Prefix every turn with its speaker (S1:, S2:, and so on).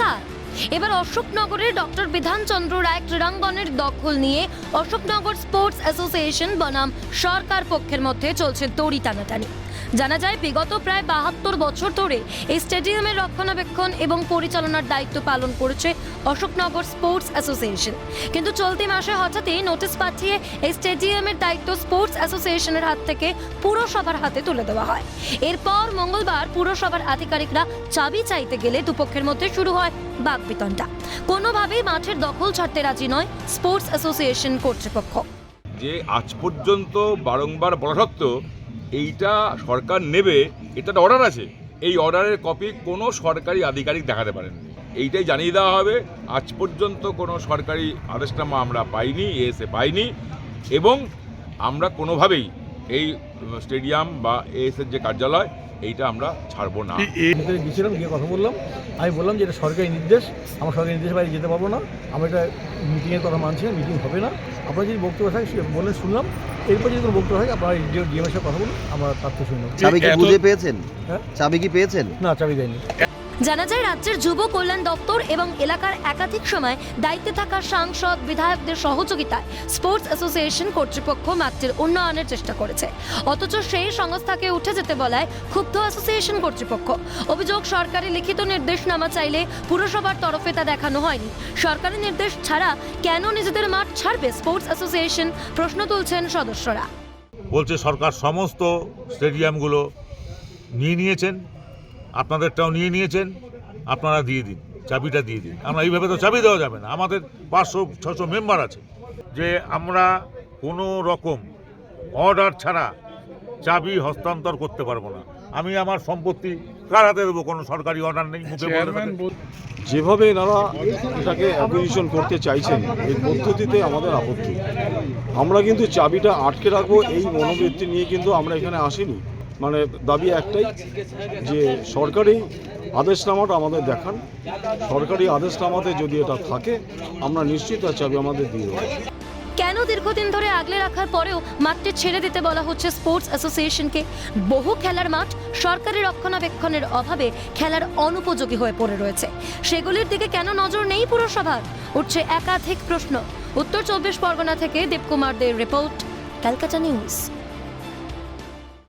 S1: কার এবার অশোকনগরের ডক্টর বিধানচন্দ্র রায় ক্রীড়াঙ্গনের দখল নিয়ে অশোকনগর স্পোর্টস অ্যাসোসিয়েশন বনাম সরকার পক্ষের মধ্যে চলছে দড়ি টানাটানি। জানা যায়, বিগত প্রায় বাহাত্তর বছর ধরে এই স্টেডিয়ামের রক্ষণাবেক্ষণ এবং পরিচালনার দায়িত্ব পালন করেছে অশোকনগর স্পোর্টস অ্যাসোসিয়েশন। কিন্তু চলতি মাসে হঠাৎই নোটিশ পাঠিয়ে এই স্টেডিয়ামের দায়িত্ব স্পোর্টস অ্যাসোসিয়েশনের হাত থেকে পুরসভার হাতে তুলে দেওয়া হয়। এরপর মঙ্গলবার পুরসভার আধিকারিকরা চাবি চাইতে গেলে দুপক্ষের মধ্যে শুরু হয় বাকবিতণ্ডা। কোনোভাবেই মাঠের দখল ছাড়তে রাজি নয় স্পোর্টস অ্যাসোসিয়েশন কর্তৃপক্ষ।
S2: যে আজ পর্যন্ত বারংবার বলা সত্ত্বেও এইটা সরকার নেবে এটা অর্ডার আছে। এই অর্ডারের কপি কোনো সরকারি আধিকারিক দেখাতে পারেন এইটাই জানিয়ে দেওয়া হবে। আজ পর্যন্ত কোনো সরকারি আদেশনামা আমরা পাইনি এসে পাইনি। এবং আমরা কোনোভাবেই এই স্টেডিয়াম বা এএসের যে কার্যালয় এইটা আমরা ছাড়বো না।
S3: গিয়েছিলাম গিয়ে কথা বললাম। আমি বললাম যে এটা সরকারি নির্দেশ আমার সরকারি নির্দেশ বাইরে যেতে পারব না। আমরা এটা মিটিংয়ের কথা মানছি না মিটিং হবে না। আপনার যদি বক্তব্য থাকে সে বলে শুনলাম। এরপর যদি কোনো বক্তব্য হয় আপনারা ডিএমের সাথে কথা বলুন আমরা তার থেকে শুনলাম
S4: চাবি কি বুঝে পেয়েছেন?
S3: হ্যাঁ?
S4: চাবি কি পেয়েছেন?
S3: না চাবি দেয়নি।
S1: জানা যায়, রাজ্যের যুব কল্যাণ দপ্তর এবং এলাকার একাধিক সময় দায়িত্বে থাকা সাংসদ, বিধায়কদের সহযোগিতায় স্পোর্টস অ্যাসোসিয়েশন কর্তৃপক্ষ মাঠটির উন্নয়নের চেষ্টা করেছে। অথচ সেই সংস্থাকে উঠে যেতে বলায় ক্ষুব্ধ অ্যাসোসিয়েশন কর্তৃপক্ষ। অভিযোগ, সরকারি লিখিত নির্দেশনামা চাইলে পুরসভার তরফে তা দেখানো হয়নি। সরকারি নির্দেশ ছাড়া কেন নিজেদের মাঠ ছাড়বে? স্পোর্টস অ্যাসোসিয়েশন প্রশ্ন তুলছেন সদস্যরা।
S5: বলছে, সরকার সমস্ত স্টেডিয়ামগুলো নিয়ে নিয়েছেন। আপনাদেরটাও নিয়ে নিয়েছেন আপনারা দিয়ে দিন চাবিটা দিয়ে দিন। আমরা এইভাবে তো চাবি দেওয়া যাবে না আমাদের পাঁচশো ছশো মেম্বার আছে। যে আমরা কোনো রকম অর্ডার ছাড়া চাবি হস্তান্তর করতে পারব না। আমি আমার সম্পত্তি কার হাতে দেবো? কোনো সরকারি অর্ডার নেই মুখে
S6: যেভাবে এনারা এটাকে অ্যাকুইজিশন করতে চাইছেন এই পদ্ধতিতে আমাদের আপত্তি। আমরা কিন্তু চাবিটা আটকে রাখব এই মনোবৃত্তি নিয়ে কিন্তু আমরা এখানে আসিনি। মানে দাবি একটাই যে সরকারি আদেশনামাটা আমাদের দেখান। সরকারি আদেশনামাতে যদি এটা থাকে, আমরা নিশ্চিত তার চাবি আমাদের দিয়ে
S1: কেন দীর্ঘদিন ধরে আগলে রাখার পরেও মাঠটি ছেড়ে দিতে বলা হচ্ছে স্পোর্টস অ্যাসোসিয়েশনকে? বহু খেলার মাঠ সরকারি রক্ষণাবেক্ষণের অভাবে খেলার অনুপযোগী হয়ে পড়ে রয়েছে। সেগুলির দিকে কেন নজর নেই পুরসভার? উঠছে একাধিক প্রশ্ন। উত্তর চব্বিশ পরগনা থেকে দেবকুমার দের রিপোর্ট, ক্যালকাটা নিউজ।